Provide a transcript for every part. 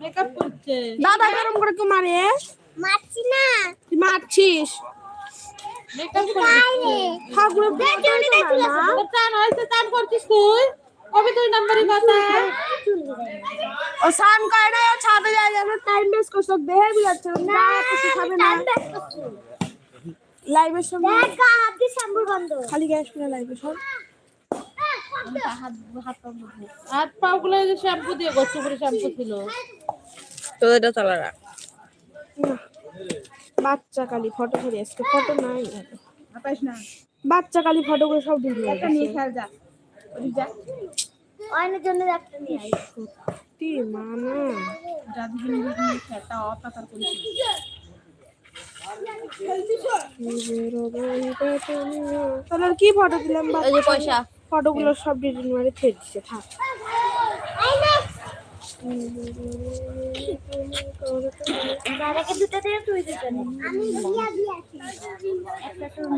Makeup করছে। দাদা গরম করে কেউ মারে? মারছি না। তুই মারছিস? মেকআপ করছে। ঠাকুরের হয়েছে করছিস তুই? কবে তুই নাম্বারই কথা? ও করে না ও ছাদে যায় যাবে টাইম করছ না কিছু খাবে না। লাইভের সময় দেখ গা হাত দিয়ে শ্যাম্পু বন্ধ। খালি গ্যাস করে হাত পা গুলো শ্যাম্পু দিয়ে গোচ্ছ করে শ্যাম্পু ছিল। চালা রাখ। না। বাচ্চা কালি ফটো ছড়ি আজকে ফটো নাই বাচ্চা কালি ফটো করে সব ভিডিও অয়নের জন্য একটা নিয়ে আই সত্যি মানা তাহলে আর কি ফটো দিলাম? এই পয়সা। ফটোগুলো সব ডিলিট মারে ফেলে দিচ্ছে থাক। দাদাকে দুটো দিয়ে তুই দুটো নে। আমি বিয়া বিয়া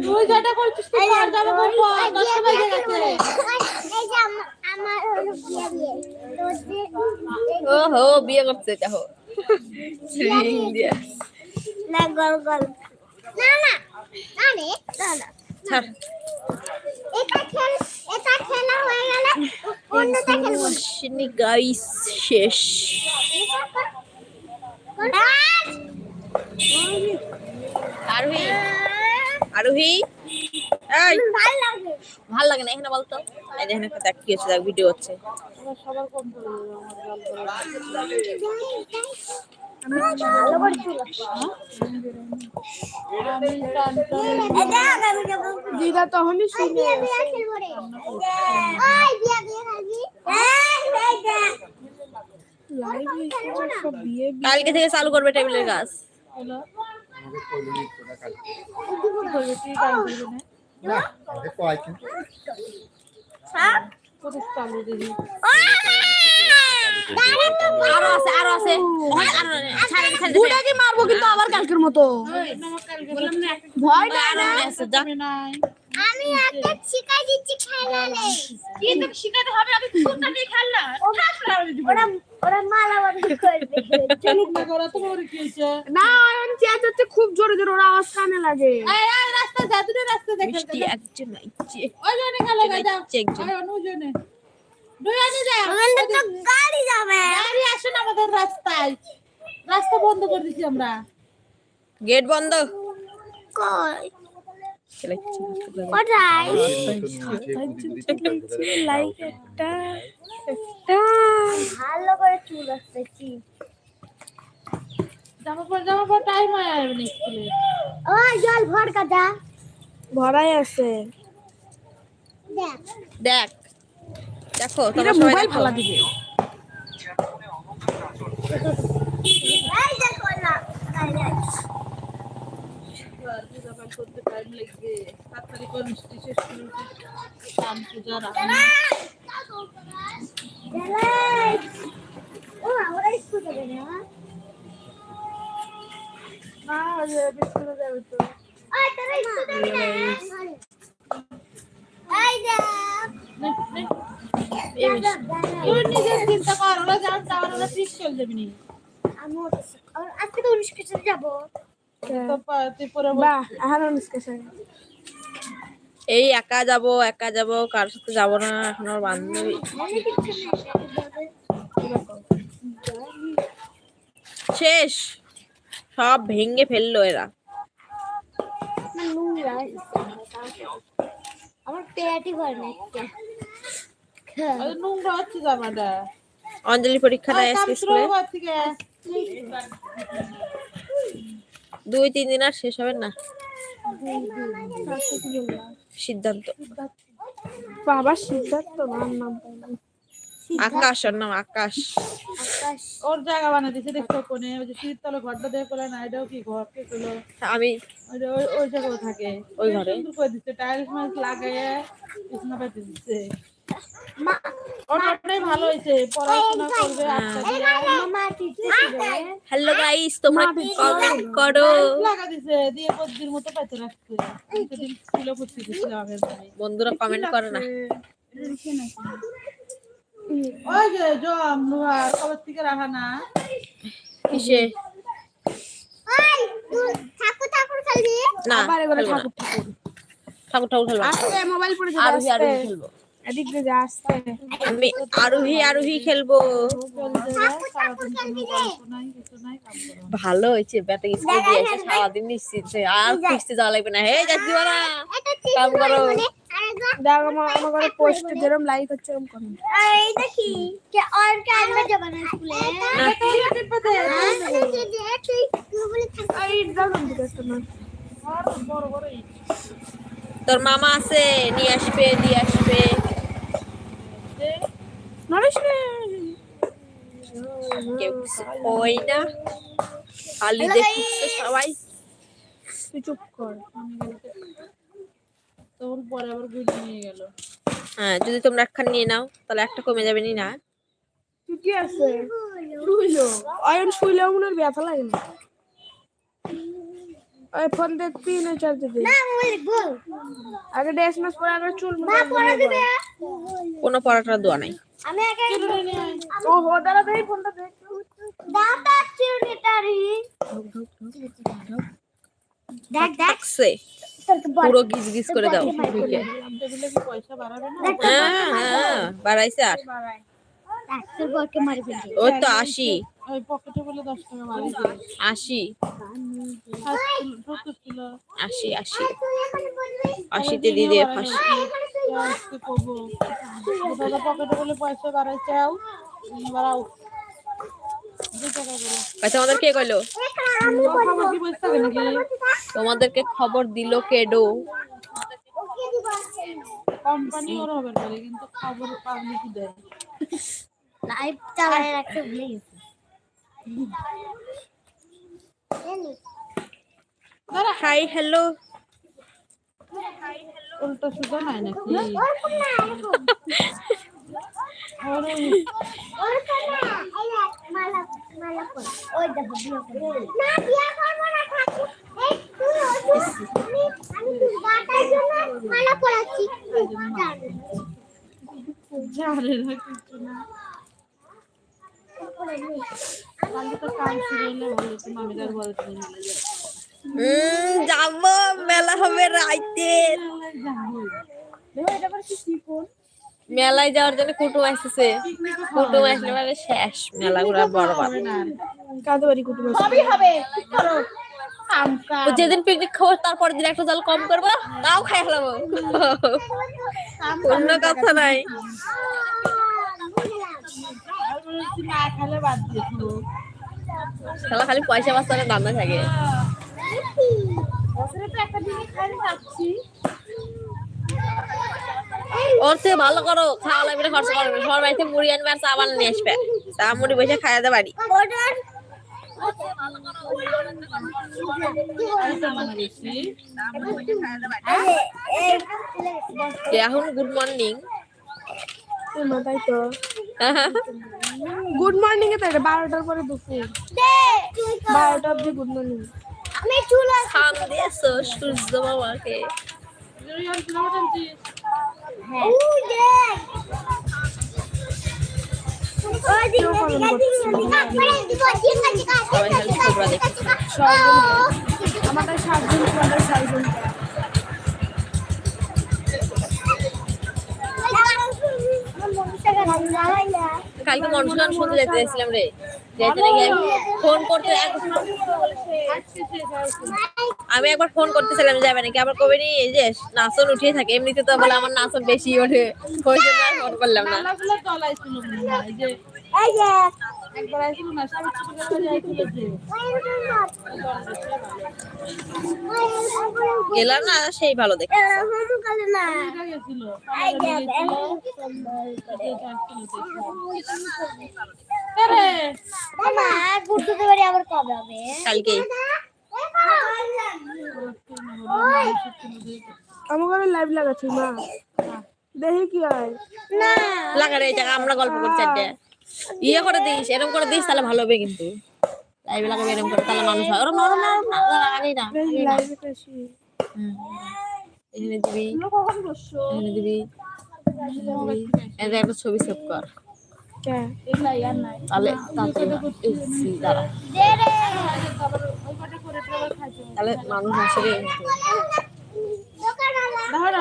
তুই যেটা করছিস তুই কর যাবে বলব দশটা বেজে গেছে এই যে আমা- আমার হলো বিয়া বিয়ে ও হো বিয়ে করছে দেখো না গল গল। না না না না না। ছাড় এটা খেল এটা খেলা হয়ে গেলে অন্যটা খেলব শিনি গাইস শেষ। আরোহী। আরোহী। এই। ভালো লাগে। না এখানে বলতো এই দেখেন একটা দেখ কি হচ্ছে দেখ ভিডিও হচ্ছে। দিদা তখনই শুনে কালকে থেকে চালু করবে টেবিলের কাজ হলো। না মারবো কিন্তু আবার কালকের মতো। ভয় নাই। আমি একটা শিখাই দিচ্ছি খেলা নেই শিখাতে হবে? আমি কোনটা দিয়ে খেললাম ওরা ওরা মালা করবে। চলুক না করা তো কি হয়েছে? না চেঁচ হচ্ছে খুব জোরে জোরে ওরা আওয়াজ কানে লাগে। এই এই রাস্তা যা তুই রাস্তা দেখে মিষ্টি একজন আইছে ওই জনে গেল একজন ওই জনে। দুইজনে যা। ওখানে তো গাড়ি যাবে। গাড়ি আসে না আমাদের রাস্তায়। রাস্তা বন্ধ করে দিছি আমরা। গেট বন্ধ। কই? লাইক একটা একটা ভালো করে চুল আসতেছি জামা পর জামা পর টাইম হয়ে না স্কুলে ওই জল ভর কাদা ভরাই আছে দেখ দেখ দেখো তোমরা মোবাইল ফালা দিবে এই দেখো না করতে টাইম লাগবে তাড়াতাড়ি করে মিষ্টি শেষ করে শাম পূজা রাখি ও আমরা স্কুল যাবে না যে তো। ওই তোরা স্কুল যাবি না? নে, নে। তুই নিজের চিন্তা কর ওরা যান যাওয়ার ওরা ঠিক চলে যাবি নি। আমি আজকে তো উনিশ কিছু যাব। এই একা যাব একা যাব কার সাথে যাব না এখন আমার বান্ধবী। শেষ। সব ভেঙে ফেলল এরা। আমার পেয়াটি করে না নোংরা হচ্ছে জামাটা অঞ্জলি পরীক্ষাটা আজকে স্কুলে। দুই তিন দিন আর শেষ হবে না। সিদ্ধান্ত। বাবা সিদ্ধার্থ নাম নাম আকাশ ওর নাম আকাশ। আকাশ। ওর জায়গা বানিয়ে দিছে দেখো কোনে ওই যে তিরতলা ঘরটা দিয়ে করলে না এটাও কি ঘর? কে করল? আমি ওই ওই ওই জায়গায় থাকে। ওই ঘরে? সুন্দর করে দিচ্ছে টাইলস মাইলস লাগাইয়ে বিছানা পাতি ওটাই ভালো হয়েছে পড়াশোনা করবে আচ্ছা হ্যালো গাইস তোমরা কমেন্ট করো? দিয়ে মতো পাইতে আগের বন্ধুরা কমেন্ট করে না। ওই যে জম লোহার কবর থেকে রাখা না। কিসে? ঠাকুর ঠাকুর খেলবি? না আবার এবারে খেলব না। ঠাকুর ঠাকুর। ঠাকুর ঠাকুর খেলব। না। মোবাইল পড়ে যাবে আরোহী খেলব। এদিক দিয়ে যা আসতে আমি আরোহী আরোহী খেলব। ভালো হয়েছে ব্যাটা স্কুল দিয়ে এসে সারাদিন নিশ্চিত আর কিস্তি যাওয়া লাগবে না। হে যাচ্ছি না কাম করো। আমার ঘরে পোস্টে যেরকম লাইক হচ্ছে এরকম এই দেখি কে আর কে আসবে যাবে না স্কুলে। তোর মামা আছে নিয়ে আসবে দিয়ে আসবে। নরেশ রে কেউ কিছু কই না খালি দেখছে সবাই। তুই চুপ কর তোর পরে আবার গুলি নিয়ে গেল। হ্যাঁ যদি তোমরা একখান নিয়ে নাও তাহলে একটা কমে যাবে নি না? কি আছে? শুইলো। অয়ন শুইলেও মনে হয় ব্যথা লাগে না। ওই ফোন দে তিন চার দে না মোবাইল বল আগে ড্রেস মাস পরে আগে চুল না পড়া দিবে। কোনো পড়াটা দোয়া নাই। আমি আগে ও হো দাঁড়া দেই ফোনটা দে। দাদা চিউনিটারি দেখ দেখ। দেখছে পুরো গিজ গিজ করে দাও। ঢুকে। টেবিলে কি পয়সা বাড়াবে না? হ্যাঁ হ্যাঁ বাড়াইছে আর। ওই তো আশি। ওই পকেটে বলে দশ টাকা বাড়িয়েছে আশি। আশি আশি। আশিতে ফাঁসি দাদা বলে দু আচ্ছা আমাদের কে কইলো? তোমাদেরকে খবর দিল কেডো। কোম্পানি ওর হবে পারে কিন্তু খবর পাবলিক দেয়। লাইভ চালায় রাখতে ভুলে গেছি। হাই হ্যালো উল্টো সুতো হয় নাকি? আমি আমি জানে না কিছু না। কালকে তো কাজ বলতে যায় উম যাব মেলা হবে রাইতে। মেলায় যাওয়ার জন্য কুটুম আসতেছে। কুটুম আসলে মানে শেষ মেলা কাঁদে বাড়ি কুটুম আছে তো যেদিন পিকনিক খাব তারপর দিন একটা জল কম করব তাও খাই ফেলাবো। অন্য কথা নাই। না খেলে বাদ খেলা খালি পয়সা বাঁচানোর ধান্দা থাকে। ওর থেকে ভালো করো খাওয়া লাগবে খরচা করবে সবার বাড়িতে মুড়ি আনবে আর চা বানিয়ে নিয়ে আসবে। চা মুড়ি বসে খাওয়া দেয় বাড়ি ওটার এই তো গেছি এই এখন গুড মর্নিং তো। গুড মর্নিং এ তাই বারোটার পরে দুপুর। বারোটা অব্দি গুড মর্নিং আমি চুল আছে খান দিয়েছ সূর্য বাবাকে জুরিয়ান কিলোমিটার আনছিস ওই কালকে মানুষ গান শুনতে যেতে চাইছিলাম রে। যাইতে নাকি ফোন করতে আমি একবার ফোন করতেছিলাম, যাবে নাকি? আবার কবে নি এই যে নাচন উঠিয়ে থাকে। এমনিতে তো বলে আমার নাচন বেশি ওঠে। ফোন করলাম না। একবার আইছিল না যে গেলাম না সেই ভালো দেখে আমার ঘরে লাইভ লাগাচ্ছি মা। দেখি কি হয়। না লাগা রে এই জায়গা আমরা গল্প করছি ইয়ে করে দিস এরকম করে দিস তাহলে ভালো হবে কিন্তু। লাইভে লাগাবে এরকম করে তাহলে মানুষ হয়। ওরম নরম নরম না আগে না। এখানে দিবি এখানে দিবি যে একটা ছবি সেভ কর। নাই তাহলে মানুষ আসে রে দোকানওয়ালা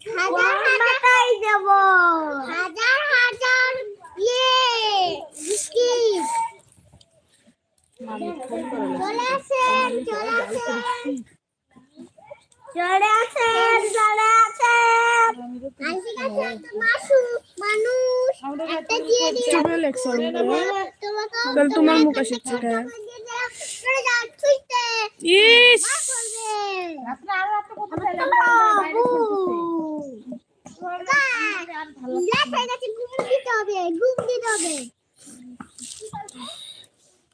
হাজার হাজার যাব? হাজার হাজার ইয়ে বিস্কিট চলে আসেন চলে আসেন। চলে আসেন চলে আসেন। আইসি কাছে মাসু মানুষ। একটা দিয়ে দিন চুপে লেখছ তাহলে তোমার মুখ আসছে ছুঁইতে ইস! রাত্রে আরও রাত্রে কোথায় গেলাম? বাইরে খেলতেছে। ঘুম দিতে হবে ঘুম দিতে হবে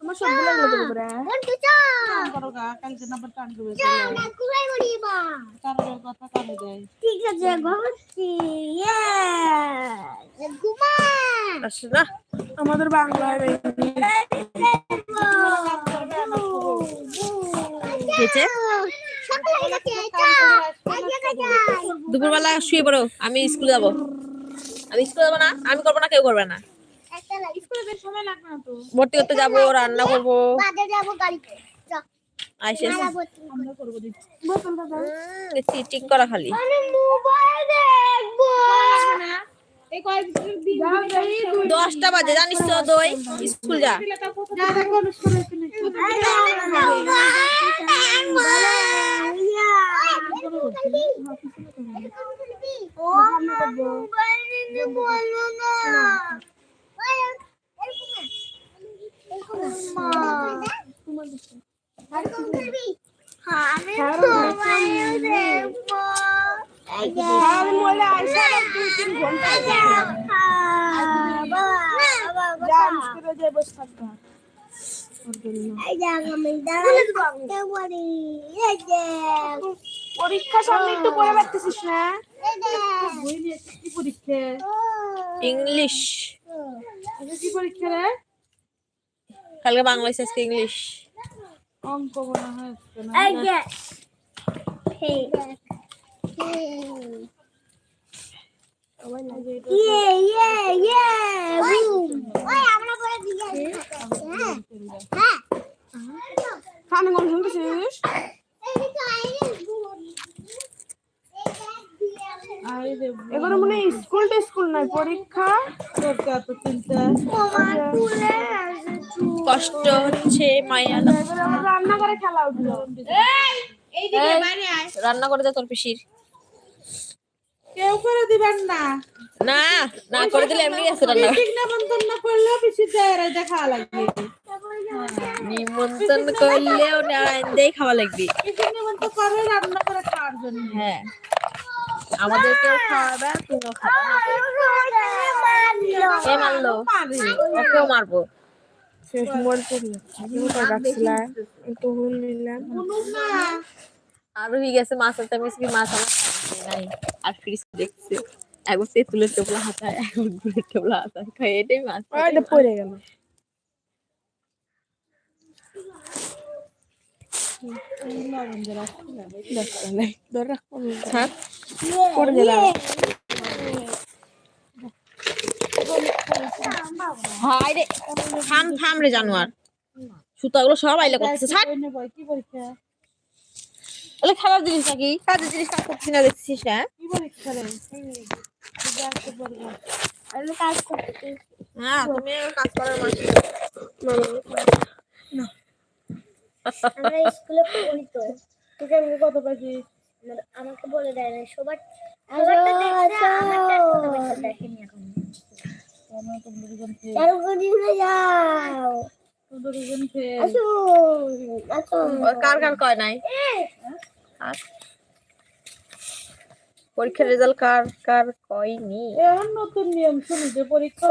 আমার সবগুলো লাগল করে বন্ধু চল কাম করো গা, কালকে নাম্বার টান দেবে চল না কুড়াই উড়িবা কারোর কথা কানে দেয় ঠিক আছে ঘুমছি ইয়ে ঘুমা আসে না আমাদের বাংলায় খেয়েছে সকাল হয়ে গেছে দুপুরবেলা শুয়ে পড়ো আমি স্কুলে যাব। আমি স্কুলে যাব না আমি করব না কেউ করবে না। ভর্তি করতে যাব রান্না করব। চিটিং করা খালি। মোবাইল দেখব। দশটা বাজে জানিস তো দই? স্কুল যা। যা দেখো স্কুলে কিনে স্কুলে যাই বসে থাকবা পরীক্ষা সামনে একটু পড়ে পারতেছিস না বই নিয়ে কি পরীক্ষা ইংলিশ আজকে কি পরীক্ষা রে কালকে বাংলা আজকে ইংলিশ অঙ্ক মনে হয় কানে কোন শুনতেছিস এগুলো মনে হয় স্কুল স্কুল নয় পরীক্ষা তোর এত চিন্তা কষ্ট হচ্ছে মায়া রান্না করে খেলা উঠল রান্না করে দে তোর পিসির। কেউ করে দিবেন না। না না করে দিলে এমনি আছে রান্না না। বন্ধন না করলে বেশি দেয় দেখা লাগবে। নিমন্ত্রণ করলেও না খাওয়া লাগবে। নিমন্ত্রণ করে রান্না করে খাওয়ার জন্য। হ্যাঁ। আমাদেরকেও খাওয়াবে তুমিও খাবে। মারলো? ওকেও মারবো। শেষ মোবাইল রাখছিলাম একটু হুল নিলাম। শুনুন আর হয়ে গেছে মাছ আনতে আমি মাছ আমার নাই আর ফ্রিজ দেখছে। একবার তেঁতুলের টোপলা হাতায় একবার গুড়ের টোপলা হাতায়। খাই এটাই মাছ পড়ে গেল। থাম থাম রে জানোয়ার। সুতাগুলো সব আইলে করতেছে তাহলে খারাপ জিনিস নাকি? কাজের জিনিস কাজ করছিস না দেখছিস না কি আমি কাজ করতে। হ্যাঁ তুমি কাজ করার মানুষ আমরা স্কুলে পড়ি তো ঠিক আছে কত পাইছি আমার- আমাকে বলে দেয় না সবার দেখেনি এখন যাও। কার কার কয় নাই? পরীক্ষার রেজাল্ট কার কার কয়নি এখন নতুন নিয়ম শুনি যে পরীক্ষা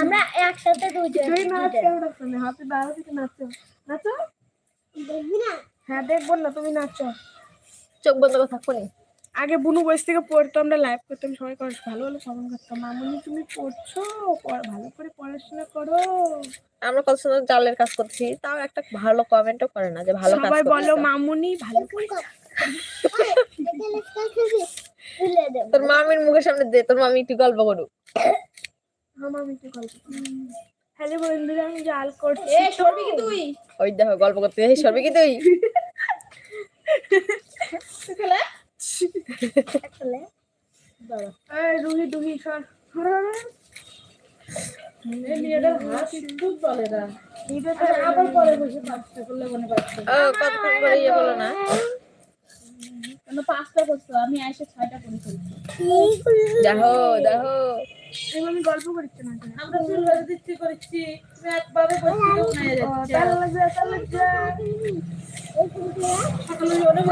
আমরা একসাথে দুজন। তুই নাচ কেমন নাচছো হাতে দাঁড়া থেকে নাচছো নাচো। দেখবি না? হ্যাঁ দেখব না তুমি নাচো। চোখ বন্ধ করে থাকব নি আগে বুনু বয়স থেকে পড়তো আমরা লাইভ করতাম সবাই করে ভালো ভালো সমান করতাম মামুনি তুমি পড়ছো? ভালো করে পড়াশোনা করো। আমরা কত সুন্দর জালের কাজ করছি তাও একটা ভালো কমেন্টও করে না যে ভালো কাজ সবাই বলো মামুনি ভালো তোর মামির মুখের সামনে দে তোর মামি একটু গল্প করুক। গল্প হ্যালো বন্ধুরা আমি জাল করছি সরবি কি তুই। ওই দেখো গল্প করতে সরবি কি তুই। এই রুহি সর। পাঁচটা করছ আমি এসে ছয়টা করে ফেলছি। দেখো দেখো। আমি গল্প করছি না আমরা চুল দিচ্ছি করেছি। তুমি করছি। সকালে অনেক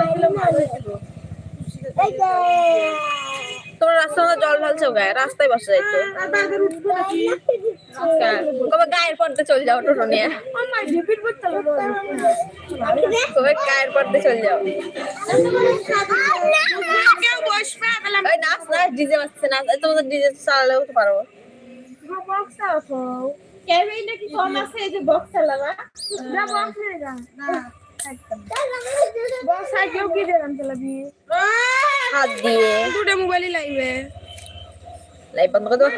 তোমার রাস্তা মধ্যে জল ঢালছো গায়ে রাস্তায় বসে যাইতো। নাকি কবে গায়ের পর্দে চলে যাও টোটো নিয়ে। কবে গায়ের পর্দে চলে যাও? ওই নাচ নাচ ডিজে বাজছে নাচ। তোমাদের ডিজে চালালেও তো পারব। ক্যামেরা নাকি কম আছে? এই যে বক্স চালাবা। box নিয়ে না। হাত দিয়ে দুটো মোবাইলই। লাইভ বন্ধ করে দাও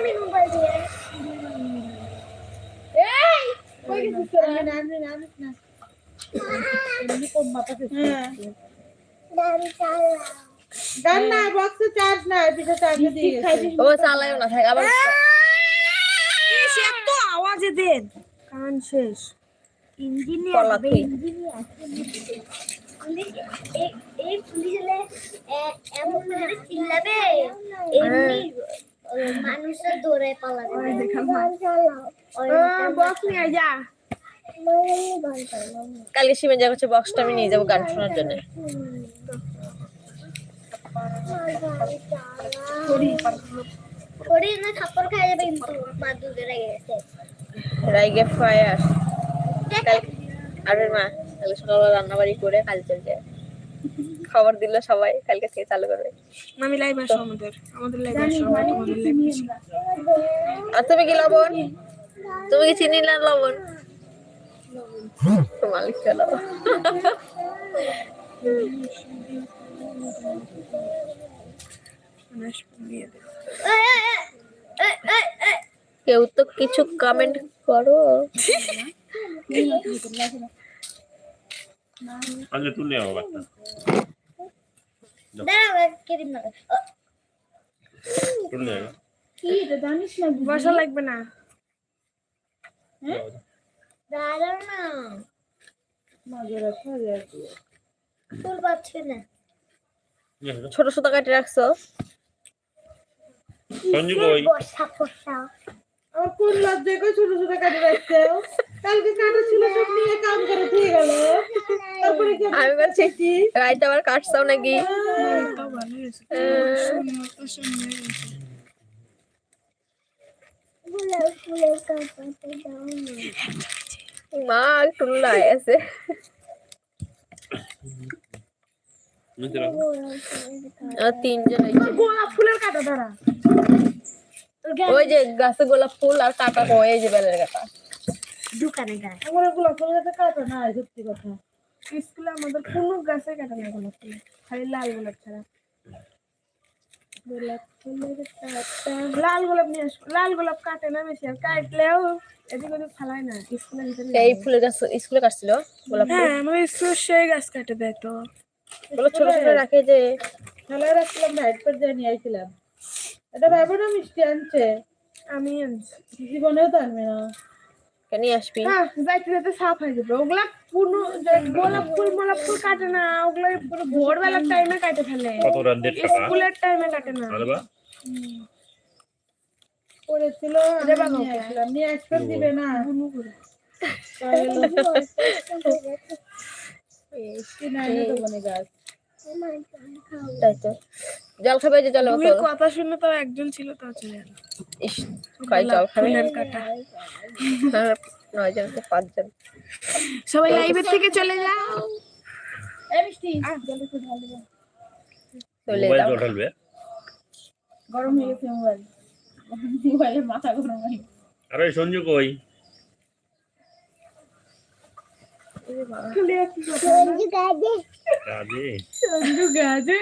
ও না থাক আবার আওয়াজে দেন। কান শেষ কলা তুই এই পুলিশ এমন ভাবে চিল্লাবে এমনি ওই দৌড়ে পালাবে বক্স নিয়ে যা। কালকে সিমে যা করছে বক্সটা আমি নিয়ে যাব গান শোনার জন্য। থোড়ি না থাপ্পড় খাই যাবে কিন্তু মা দুধে গেছে ফায়ার। আরে মা কালকে সকালবেলা রান্না বাড়ি করে কাল চলে যায় খবর দিল সবাই কালকে থেকে চালু করবে। আমি লাইভ আসো আমাদের। আমাদের লাইভ আসো আমরা তোমাদের লাইভ আর তুমি কি লবণ? তুমি কি চিনি না লবণ? তো মালিক চলো কেউ তো কিছু কমেন্ট করো। আগে তুলে যাব বাচ্চা বসা লাগবে না দাঁড়াও না ফুল পাচ্ছি না ছোট ছোট কাটে রাখছো সঞ্জু কই বসা বসা আমার কোন লজ্জায় কই ছোট ছোট কাটে রাখছে কালকে কাটা ছিল সব নিয়ে কাম করে দিয়ে গেল। তারপরে কি আমি বলছি রাইতে আবার কাটছাও নাকি? না মা টুল্লা আছে। আর তিনজন গোলাপ ফুলের কাটা ধরা। ওই যে গাছে গোলাপ ফুল আর কাটা কো যে বেলের কাটা। দোকানে গায় আমার গোলাপ ফুল গাছে কাটা না সত্যি কথা। স্কুলে আমাদের কোনো গাছে কাটা না গোলাপ ফুল খালি লাল গোলাপ ছাড়া। গোলাপ ফুলের কাটা লাল গোলাপ নিয়ে আসব লাল গোলাপ কাটে না বেশি আর কাটলেও এদিক ওদিক ফালায় না স্কুলের ভিতরে এই ফুলের গাছ স্কুলে কাটছিল গোলাপ হ্যাঁ স্কুল সেই গাছ কাটে দেয় তো। ওগুলো ছোট ছোট রাখে যে খেলায় রাখছিলাম ভাইট করে দিয়ে নিয়ে আইছিলাম। এটা মিষ্টি আনছে। আমি আনছি। জীবনেও তো আনবে না। কেন আসবি? হ্যাঁ যাইতে যাইতে সাফ হয়ে যাবে। ওগুলা পুরো যে গোলাপ ফুল মোলাপ ফুল কাটে না। ওগুলো পুরো ভোরবেলার টাইমে কাটে ফেলে স্কুলের টাইমে কাটে না। পড়েছিল নিয়ে? নিয়ে আসতে দিবে। না। তাই তো। জল খাবে যে জল দুই কথা শুনে তো একজন ছিল তা চলে গেল। ইস কয় জল খাবে কাটা। নয় জন পাঁচজন। সবাই লাইভের থেকে চলে যাও। চলে যাও। গরম হয়ে গেছে মোবাইল। মোবাইলে মাথা গরম হয়ে আরে সঞ্জু কই? সঞ্জু গাজে। সঞ্জু গাছে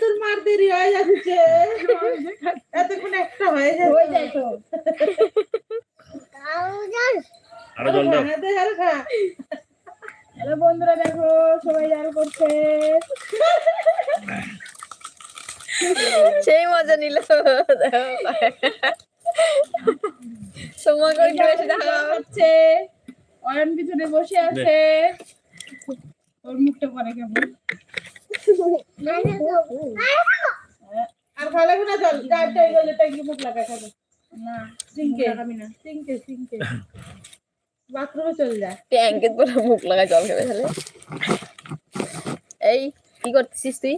তোর মার দেরি হয়ে যাচ্ছে। এতক্ষণ একটা হয়ে যাচ্ছে। আরও জল দাও হাতে আর খা হ্যালো বন্ধুরা দেখো সবাই আর করছে সেই মজা নিল সময় করে একটু বেশি দেখা হচ্ছে অয়ন পিছনে বসে আছে ওর মুখটা পরে কেমন আর ভালো লাগবে না জল চারটা গেলে ট্যাঙ্কি মুখ লাগা খাবে না সিঙ্কে খাবি না সিঙ্কে সিঙ্কে বাথরুমে চলে যা ট্যাঙ্কের পরে মুখ লাগা জল খাবে তাহলে এই কি করতেছিস তুই?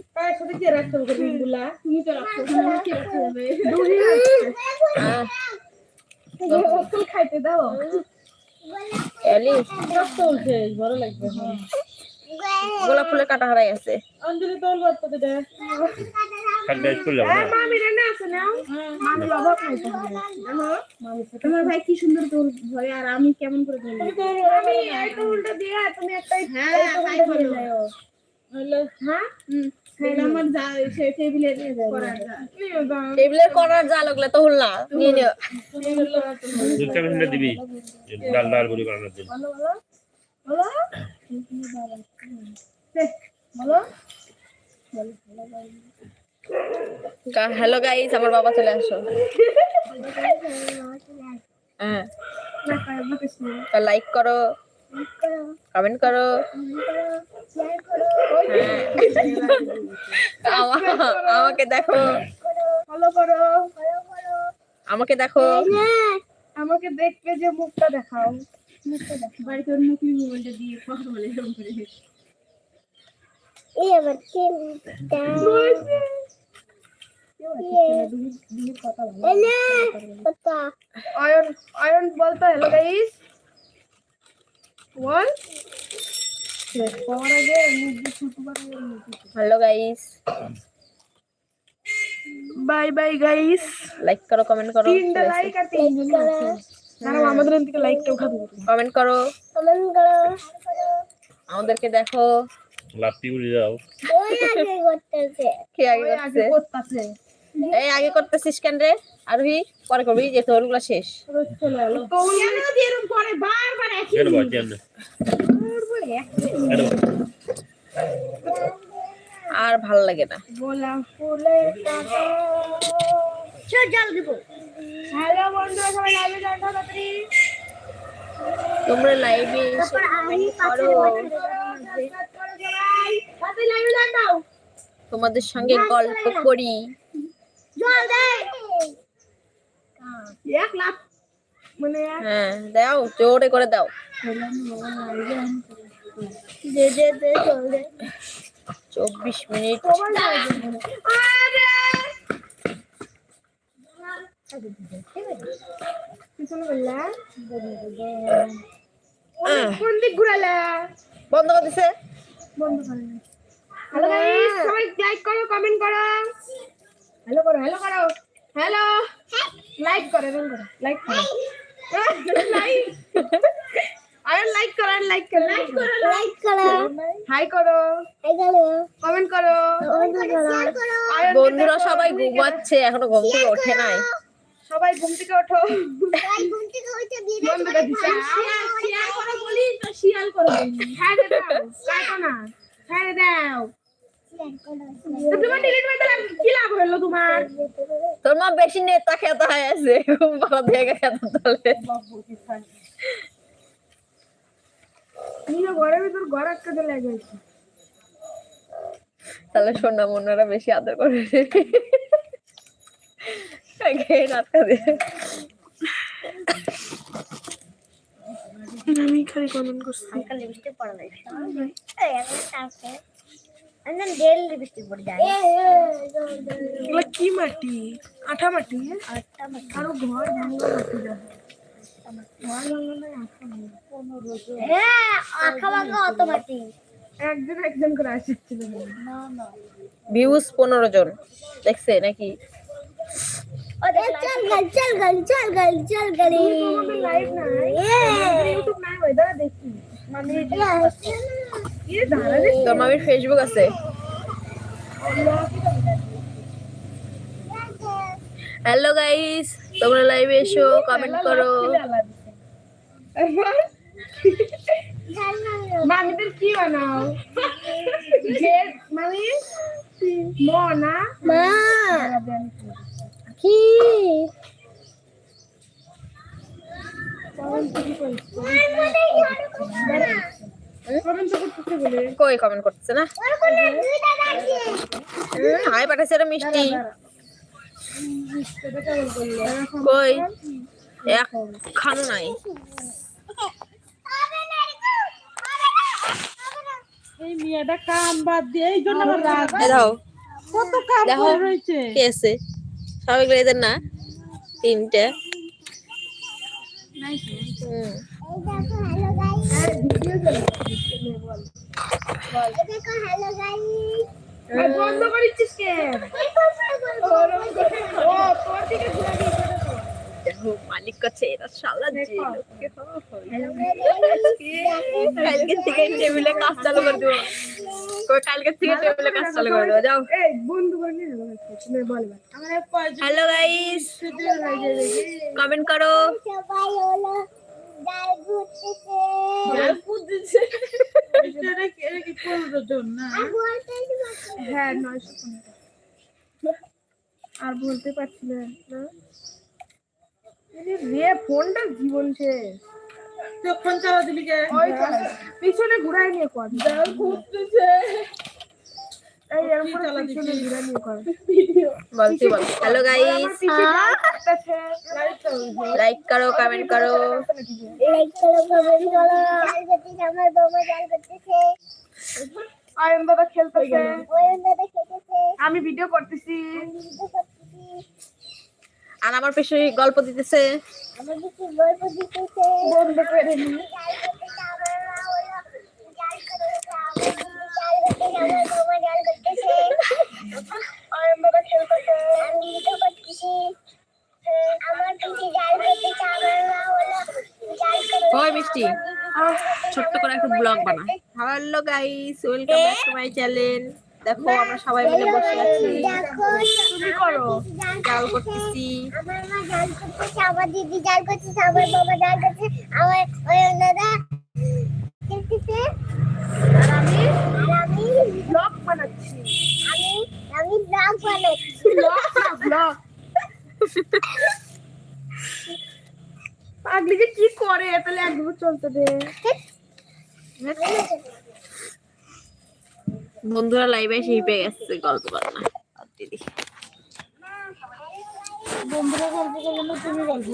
খাইতে দাও। হ্যাঁ। গোলাপ ফুলের কাটা হারাই আছে। অঞ্জলি তোর বাচ্চাতে না মামির অভাব নাই তোমার ভাই কি সুন্দর তোর ঘরে আর আমি কেমন করে আমি উল্টো দিয়ে তুমি একটা হ্যাঁ তাই বলো হলো হ্যাঁ করার যা টেবিলের করার যা লাগলে তো হল না নিয়ে নিও। দুধ চা মেশিনটা দিবি ডাল ডাল বড়ি বানানোর জন্য হ্যালো গাইস আমার বাবা চলে আসো। হ্যাঁ। লাইক করো। কমেন্ট করো। হ্যাঁ। আমাকে দেখো। আমাকে দেখো। আমাকে দেখবে যে মুখটা দেখাও। মুখটা দেখাও বাড়িতে ওর মুখ মোবাইলটা দিয়ে কথা বলে এরকম করে। এই আমার অয়ন অয়ন বলতো হ্যালো গাইস বল hello guys bye bye guys like করো কমেন্ট করো তিনটা লাইক আর তিনজন দাঁড়াও আমাদের এখান থেকে লাইকটা উঠাবো কমেন্ট করো কমেন্ট করো আমাদেরকে দেখো উড়ে যাও ওই আগে করতেছে কে আগে করতেছে এই আগে করতেছিস কেন রে? আরোহী পরে করবি যে তোরগুলা শেষ। আর ভালো লাগে না। তোমরা লাইভে তোমাদের সঙ্গে গল্প করি। এক লাখ মানে হ্যাঁ দাও জোরে করে দাও। চব্বিশ মিনিট। কোন দিক ঘুরালা। বন্ধ করে দিছে? বন্ধ করে হ্যালো গাইস সবাই লাইক করো কমেন্ট করো। হ্যালো করো হ্যালো করো। হ্যালো লাইক করো রোল করো লাইক করো। লাইক আর লাইক করো। লাইক করো লাইক করো। লাইক করো। হাই করো। এই গেলো কমেন্ট করো শেয়ার করো। আয়ন বন্ধুরা সবাই ঘুমাচ্ছে এখনও ঘুম থেকে ওঠে নাই। সবাই ঘুম থেকে ওঠো। সবাই ঘুম থেকে উঠে দিয়ে বন্ধ করে শেয়ার করো বলি তো শিয়াল করো হ্যাঁ দাও কাটো না। হ্যাঁ দাও। তোর মা বেশি নেতা খেতে হয় আছে। ঘুম থেকে খেতে তোলে নিজে ঘরের ভিতর ঘর আটকাতে লাগে তাহলে সোনা মনারা বেশি আদর করে দে। আমি খালি কমেন্ট করছি। হালকা লিপস্টিক পরা নাই এই আমি তাকে আমি ডেল লিপস্টিক পরে যাই এগুলো কি মাটি আঠা মাটি আটটা মাত্র আরও ঘর ভাঙা মাটি দেয় ঘর ভাঙা নাই আঠা ভাঙা হ্যাঁ আঁকা বাঁকা অত মাটি একজন একজন করে আসছিল না না ভিউজ পনেরো জন দেখছে নাকি চল গল চল গল চল গল চল গলি লাইভ নাই ইউটিউব নাই ভাই দাঁড়া দেখি মানে ইয়ে দাঁড়া রে তোর মামির ফেসবুক আছে। হ্যালো গাইস তোমরা লাইভে এসো কমেন্ট করো। মামিদের কি বানাও? যে মানে মা কি কমেন্ট তো করতেছে বলে কই কমেন্ট করতেছে না? হাই পাঠাইছে একটা মিষ্টি। কই? এক খানো নাই। এই মেয়েটা কাম বাদ দিয়ে এই জন্য আমার রাগ দাও। কত কাম করে রয়েছে। কে আছে? স্বাভাবিক এদের না? তিনটে। হুম। বন্ধ করেছিস কে ও তোর দিকে ঘুরে দিয়েছে দেখো মালিক কাছে এরা সালা যে লোককে কালকে থেকে টেবিলে কাজ চালু করে। দেবো কালকে থেকে টেবিলে কাজ চালু করে দেবো যাও হ্যালো গাইস কমেন্ট করো হ্যাঁ নয়শো পনেরো আর বলতে পারছি না। রে ফোনটা জীবন শেষ তুই ফোন চালা দিলি কে? পিছনে ঘুরাই নিয়ে কর। ঘুরতেছে। Hello guys. লাইক করো। কমেন্ট করো লাইক করো কমেন্ট করো। আমার বাবা ডাল করতেছে আয়ন দাদা খেলতেছে। আমি ভিডিও করতেছি। আর আমার পেছনে গল্প দিতেছে। গল্প দিতেছে। ছোট্ট করে একটা ব্লগ বানা hello guys welcome back to my channel দেখো আমরা সবাই মিলে বসে আছি। দেখো তুমি করো? জাল করতেছি। আমার মা জাল করতেছে আমার দিদি জাল করতেছে আমার বাবা জাল করতেছে আমার ওই দাদা খেলতেছে আর আমি আর আমি ব্লগ বানাচ্ছি আমি আমি ব্লগ বানাচ্ছি ব্লগ না ব্লগ পাগলি যে কি তাহলে একদম চলতে দে। বন্ধুরা লাইভে এসে হিপে গেছে গল্প করে না বন্ধুরা গল্প করলে তুমি গল্প